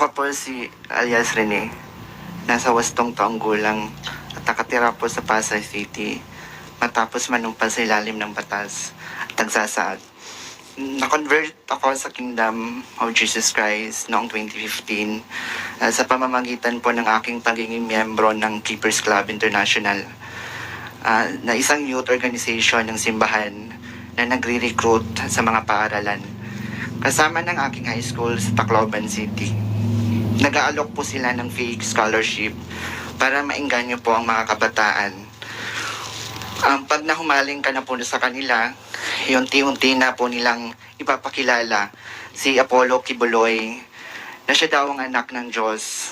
Ako si alias Rene. Nasa wastong taong gulang at nakatira po sa Pasay City matapos manumpa sa ilalim ng batas at nagsasaad. Na-convert ako sa Kingdom of Jesus Christ noong 2015 uh, sa pamamagitan po ng aking pagiging miyembro ng Keepers Club International uh, na isang youth organization ng simbahan na nagre-recruit sa mga paaralan kasama ng aking high school sa Tacloban City. Nag-aalok po sila ng fake scholarship para maengganyo po ang mga kabataan. Ang pag nahumaling ka na po sa kanila, unti-unti na po nilang ipapakilala si Apollo Kibuloy na siya daw ang anak ng Diyos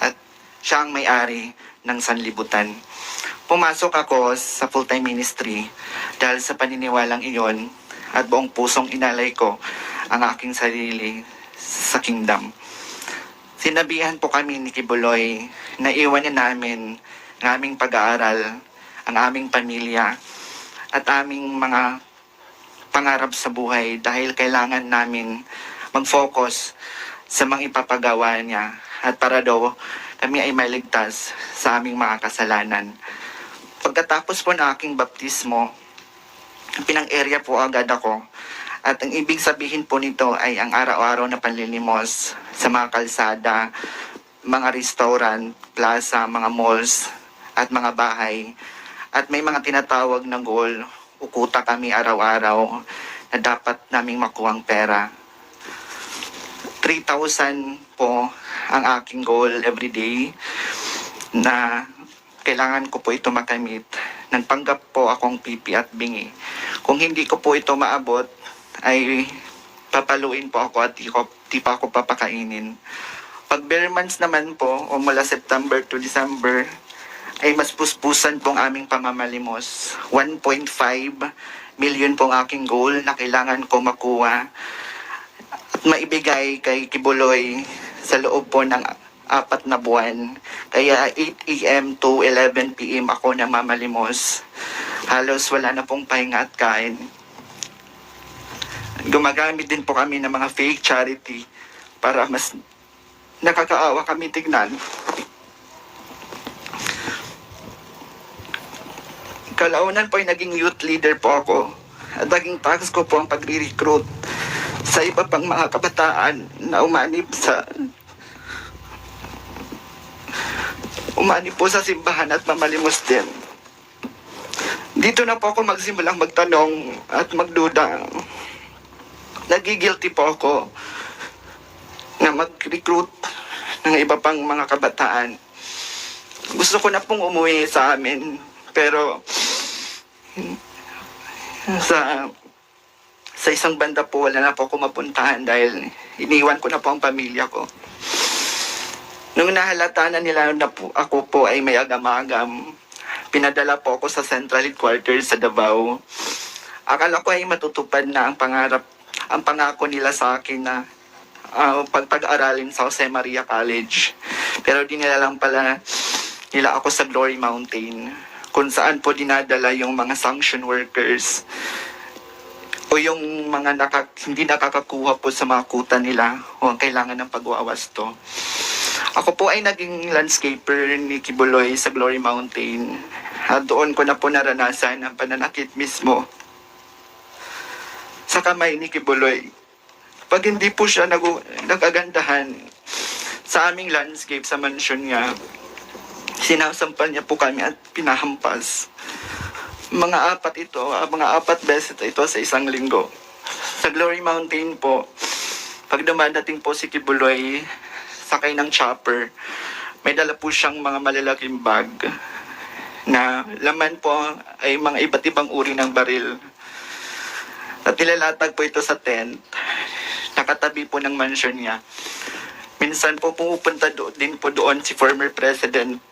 at siya ang may-ari ng sanlibutan. Pumasok ako sa full-time ministry dahil sa paniniwalang iyon at buong pusong inalay ko ang aking sarili sa kingdom. Sinabihan po kami ni Kibuloy na iwanin namin ang aming pag-aaral, ang aming pamilya, at aming mga pangarap sa buhay dahil kailangan namin mag-focus sa mga ipapagawa niya at para daw kami ay maligtas sa aming mga kasalanan. Pagkatapos po ng aking baptismo, pinang-area po agad ako at ang ibig sabihin po nito ay ang araw-araw na panlilimos sa mga kalsada, mga restaurant, plaza, mga malls, at mga bahay. At may mga tinatawag na goal, ukuta kami araw-araw na dapat naming makuhang pera. 3,000 po ang aking goal every day na kailangan ko po ito makamit. Nagpanggap po akong pipi at bingi. Kung hindi ko po ito maabot, ay papaluin po ako at di, ko, di pa ako papakainin. Pag bare months naman po, o mula September to December, ay mas puspusan pong aming pamamalimos. 1.5 million pong aking goal na kailangan ko makuha at maibigay kay Kibuloy sa loob po ng apat na buwan. Kaya 8 a.m. to 11 p.m. ako namamalimos. Halos wala na pong pahinga at kain gumagamit din po kami ng mga fake charity para mas nakakaawa kami tignan. Kalaunan po ay naging youth leader po ako. At naging task ko po ang pagre-recruit sa iba pang mga kabataan na umanib sa umanib po sa simbahan at mamalimos din. Dito na po ako magsimulang magtanong at magduda nagigilty po ako na mag-recruit ng iba pang mga kabataan. Gusto ko na pong umuwi sa amin, pero sa sa isang banda po wala na po ako mapuntahan dahil iniwan ko na po ang pamilya ko. Nung nahalata na nila na po, ako po ay may agam-agam, pinadala po ako sa Central Headquarters sa Davao. Akala ko ay matutupad na ang pangarap ang pangako nila sa akin na uh, pagpag-aralin sa Jose Maria College. Pero di nila lang pala nila ako sa Glory Mountain kung saan po dinadala yung mga sanction workers o yung mga naka, hindi nakakakuha po sa mga kuta nila o ang kailangan ng pagwawasto. Ako po ay naging landscaper ni Kibuloy sa Glory Mountain. At doon ko na po naranasan ang pananakit mismo sa kamay ni Kibuloy. Pag hindi po siya nag nagagandahan sa aming landscape sa mansion niya, sinasampal niya po kami at pinahampas. Mga apat ito, ah, mga apat beses ito sa isang linggo. Sa Glory Mountain po, pag dumadating po si Kibuloy, sakay ng chopper, may dala po siyang mga malalaking bag na laman po ay mga iba't ibang uri ng baril at nilalatag po ito sa tent. Nakatabi po ng mansion niya. Minsan po pumupunta do, din po doon si former President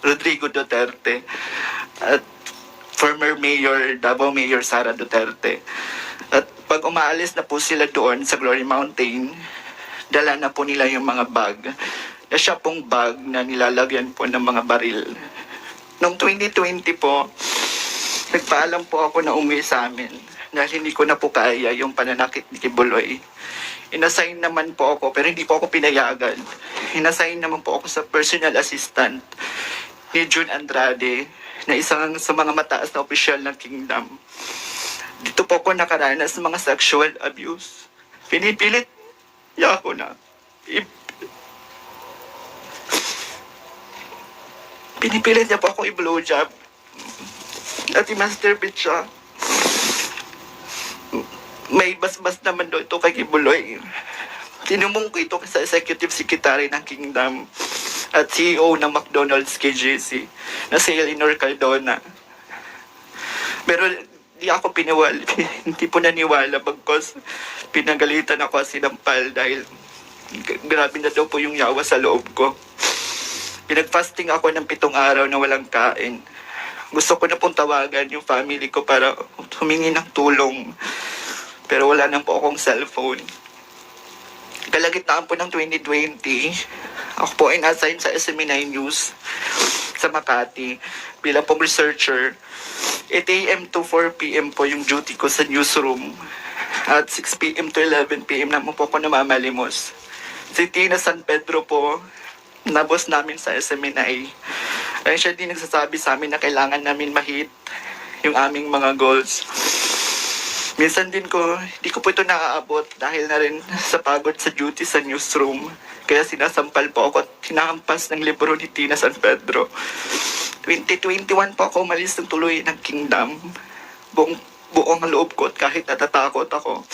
Rodrigo Duterte at former Mayor, Davao Mayor Sara Duterte. At pag umaalis na po sila doon sa Glory Mountain, dala na po nila yung mga bag. Na siya pong bag na nilalagyan po ng mga baril. Noong 2020 po, nagpaalam po ako na umuwi sa amin dahil hindi ko na po kaya yung pananakit ni Kibuloy. inassign naman po ako, pero hindi po ako pinayagan. Inassign naman po ako sa personal assistant ni June Andrade, na isang sa mga mataas na opisyal ng kingdom. Dito po ako nakaranas ng mga sexual abuse. Pinipilit niya ako na i- Pinipilit niya po ako i-blowjob. At i-masturbate siya. May basbas naman doon ito kay Kibuloy. Tinumong ko ito sa executive secretary ng Kingdom at CEO ng McDonald's KJC na si Eleanor Cardona. Pero di ako piniwal, hindi po naniwala bagkos pinagalitan ako at sinampal dahil grabe na daw po yung yawa sa loob ko. Pinag-fasting ako ng pitong araw na walang kain. Gusto ko na pong tawagan yung family ko para humingi ng tulong. Pero wala na po akong cellphone. Kalagitnaan po ng 2020, ako po ay na-assign sa SME9 News sa Makati bilang pong researcher. 8 a.m. to 4 p.m. po yung duty ko sa newsroom. At 6 p.m. to 11 p.m. naman po ako namamalimos. Si Tina San Pedro po, na boss namin sa SMNI. Ay siya din nagsasabi sa amin na kailangan namin mahit yung aming mga goals. Minsan din ko, hindi ko po ito naaabot dahil na rin sa pagod sa duty sa newsroom. Kaya sinasampal po ako at hinahampas ng libro ni Tina San Pedro. 2021 po ako umalis ng tuloy ng kingdom. Buong, buong loob ko at kahit natatakot ako.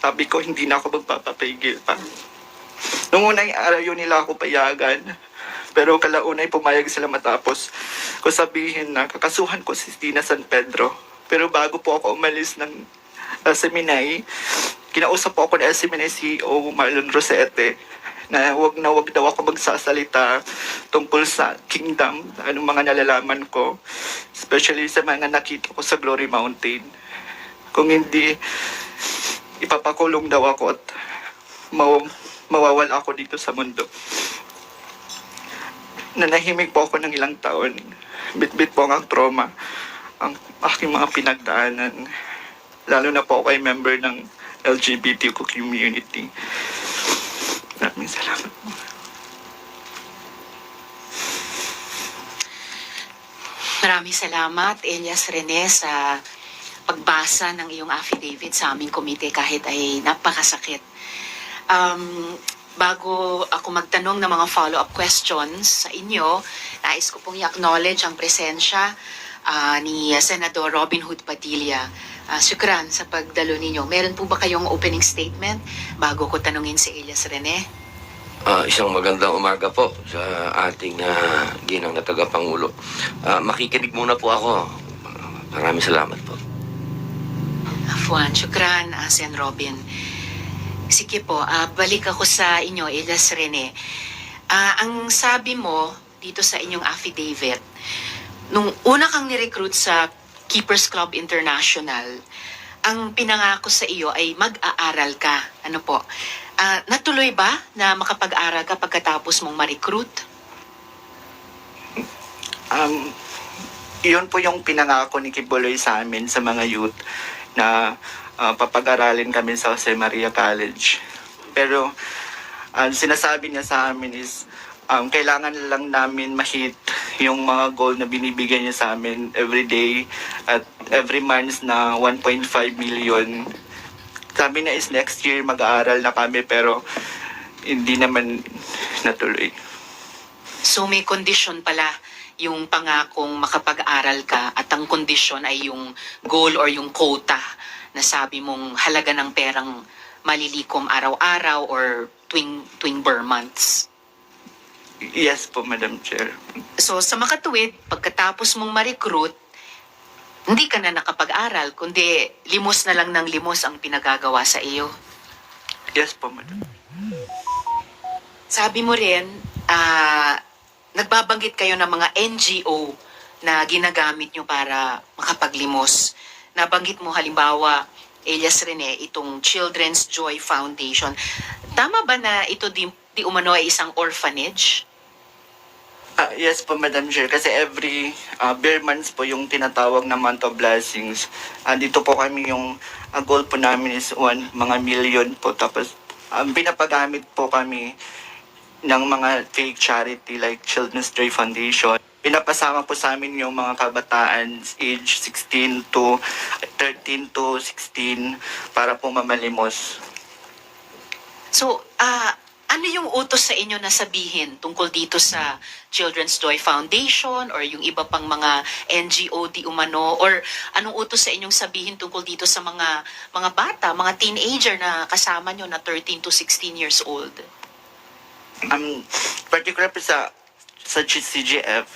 Sabi ko, hindi na ako magpapapigil pa. Noong unang araw yun nila ako payagan. Pero kalaunay pumayag sila matapos ko sabihin na kakasuhan ko si Tina San Pedro. Pero bago po ako umalis ng uh, seminay, kinausap po ako ng seminay CEO Marlon Rosete na wag na wag daw ako magsasalita tungkol sa kingdom, anong mga nalalaman ko, especially sa mga nakita ko sa Glory Mountain. Kung hindi, ipapakulong daw ako at maw mawawala ako dito sa mundo. Nanahimik po ako ng ilang taon. Bit-bit po ang trauma. Ang aking mga pinagdaanan. Lalo na po ako ay member ng LGBTQ community. Maraming salamat po. Maraming salamat, Elias Rene, sa pagbasa ng iyong affidavit sa aming komite kahit ay napakasakit. Um, bago ako magtanong ng mga follow-up questions sa inyo, nais ko pong i-acknowledge ang presensya ah, ni Senador Robin Hood Padilla. Ah, sukran sa pagdalo ninyo. Meron po ba kayong opening statement bago ko tanungin si Elias Rene? Ah, isang magandang umaga po sa ating uh, ginang na tagapangulo. Ah, makikinig muna po ako. Maraming salamat po. Afuan, syukran, uh, Sen Robin. Sige po, ah, balik ako sa inyo, Elias Rene. Ah, ang sabi mo dito sa inyong affidavit, nung una kang nirecruit sa Keepers Club International, ang pinangako sa iyo ay mag-aaral ka. Ano po? Ah, natuloy ba na makapag-aral ka pagkatapos mong ma-recruit? Um, yun po yung pinangako ni Kibuloy sa amin sa mga youth na ah, papag-aralin kami sa Jose Maria College. Pero ang sinasabi niya sa amin is um, kailangan lang namin mahit yung mga goal na binibigay niya sa amin every day at every month na 1.5 million. Sabi niya is next year mag-aaral na kami pero hindi naman natuloy. So may kondisyon pala yung pangakong makapag-aral ka at ang kondisyon ay yung goal or yung quota na sabi mong halaga ng perang malilikom araw-araw or tuwing, tuwing bar months. Yes po, Madam Chair. So sa makatuwid, pagkatapos mong ma-recruit, hindi ka na nakapag-aral, kundi limos na lang ng limos ang pinagagawa sa iyo. Yes po, Madam. Sabi mo rin, ah, nagbabanggit kayo ng mga NGO na ginagamit nyo para makapaglimos. Nabanggit mo halimbawa, Elias Rene, itong Children's Joy Foundation. Tama ba na ito di, di umano ay isang orphanage? Ah, yes po, Madam Chair. Kasi every uh, bare months po yung tinatawag na month of blessings. Ah, dito po kami yung ah, goal po namin is one, mga million po. Tapos um, pinapagamit po kami ng mga fake charity like Children's Joy Foundation. Pinapasama po sa amin yung mga kabataan age 16 to 13 to 16 para po mamalimos. So, ah, ano yung utos sa inyo na sabihin tungkol dito sa Children's Joy Foundation or yung iba pang mga NGO di umano or anong utos sa inyong sabihin tungkol dito sa mga mga bata, mga teenager na kasama nyo na 13 to 16 years old? Um, particular po sa sa CGF,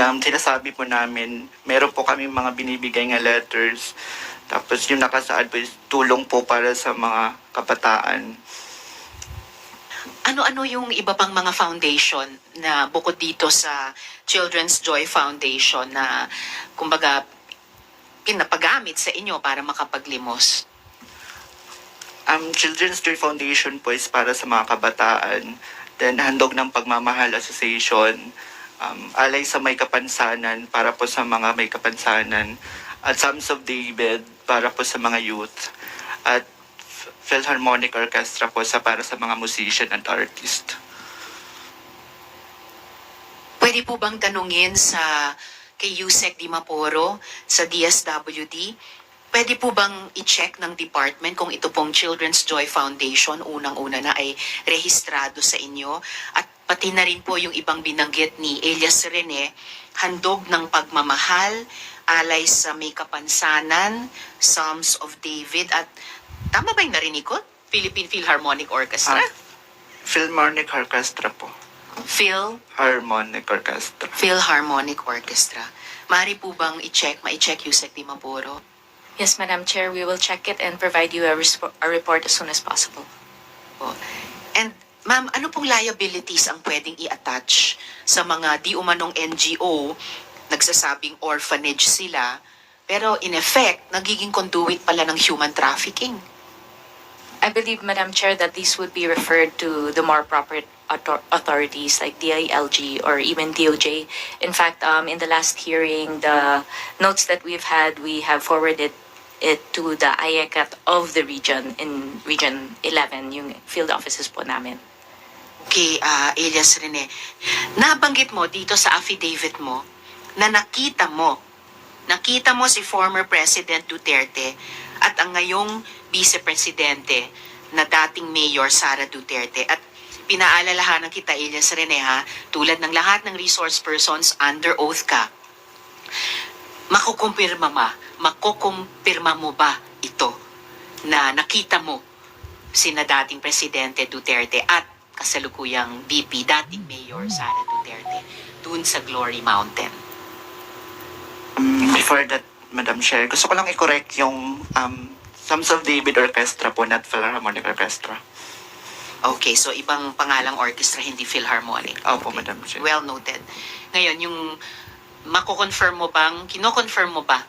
um, sinasabi po namin, meron po kami mga binibigay nga letters. Tapos yung nakasaad po is tulong po para sa mga kabataan. Ano-ano yung iba pang mga foundation na bukod dito sa Children's Joy Foundation na kumbaga pinapagamit sa inyo para makapaglimos? Ang Children's Joy Foundation po is para sa mga kabataan. Then Handog ng Pagmamahal Association, um, Alay sa May Kapansanan para po sa mga may kapansanan. At Sons of David para po sa mga youth. At Philharmonic Orchestra po sa para sa mga musician and artist. Pwede po bang tanungin sa kay Yusek Dimaporo sa DSWD? Pwede po bang i-check ng department kung ito pong Children's Joy Foundation unang-una na ay rehistrado sa inyo? At pati na rin po yung ibang binanggit ni Elias Rene, handog ng pagmamahal, alay sa may kapansanan, Psalms of David, at tama ba yung narinig ko? Philippine Philharmonic Orchestra? Ah. Philharmonic Orchestra po. Phil Harmonic Orchestra. Philharmonic Orchestra. Mari po bang i-check, ma-check Yusek Dimaporo? Yes, Madam Chair, we will check it and provide you a, a report as soon as possible. po. And ma'am, ano pong liabilities ang pwedeng i-attach sa mga di umanong NGO nagsasabing orphanage sila pero in effect, nagiging conduit pala ng human trafficking? I believe, Madam Chair, that these would be referred to the more proper author- authorities like DILG or even DOJ. In fact, um, in the last hearing, the notes that we've had, we have forwarded it to the IECAT of the region in Region 11, yung field offices po namin. Okay, ah, Elias Rene, nabanggit mo dito sa affidavit mo na nakita mo, nakita mo si former President Duterte at ang ngayong vice-presidente na dating Mayor Sara Duterte at pinaalalahanan kita Elias Rene ha, tulad ng lahat ng resource persons under oath ka, makukumpirma ma, makukumpirma mo ba ito na nakita mo sina dating Presidente Duterte at kasalukuyang VP, dating Mayor Sara Duterte, dun sa Glory Mountain. Um, before that, Madam Chair, gusto ko lang i-correct yung um, Sons of David Orchestra po, not Philharmonic Orchestra. Okay, so ibang pangalang orchestra, hindi Philharmonic. Opo, Okay. Madam Chair. Well noted. Ngayon, yung mako-confirm mo bang, kino-confirm mo ba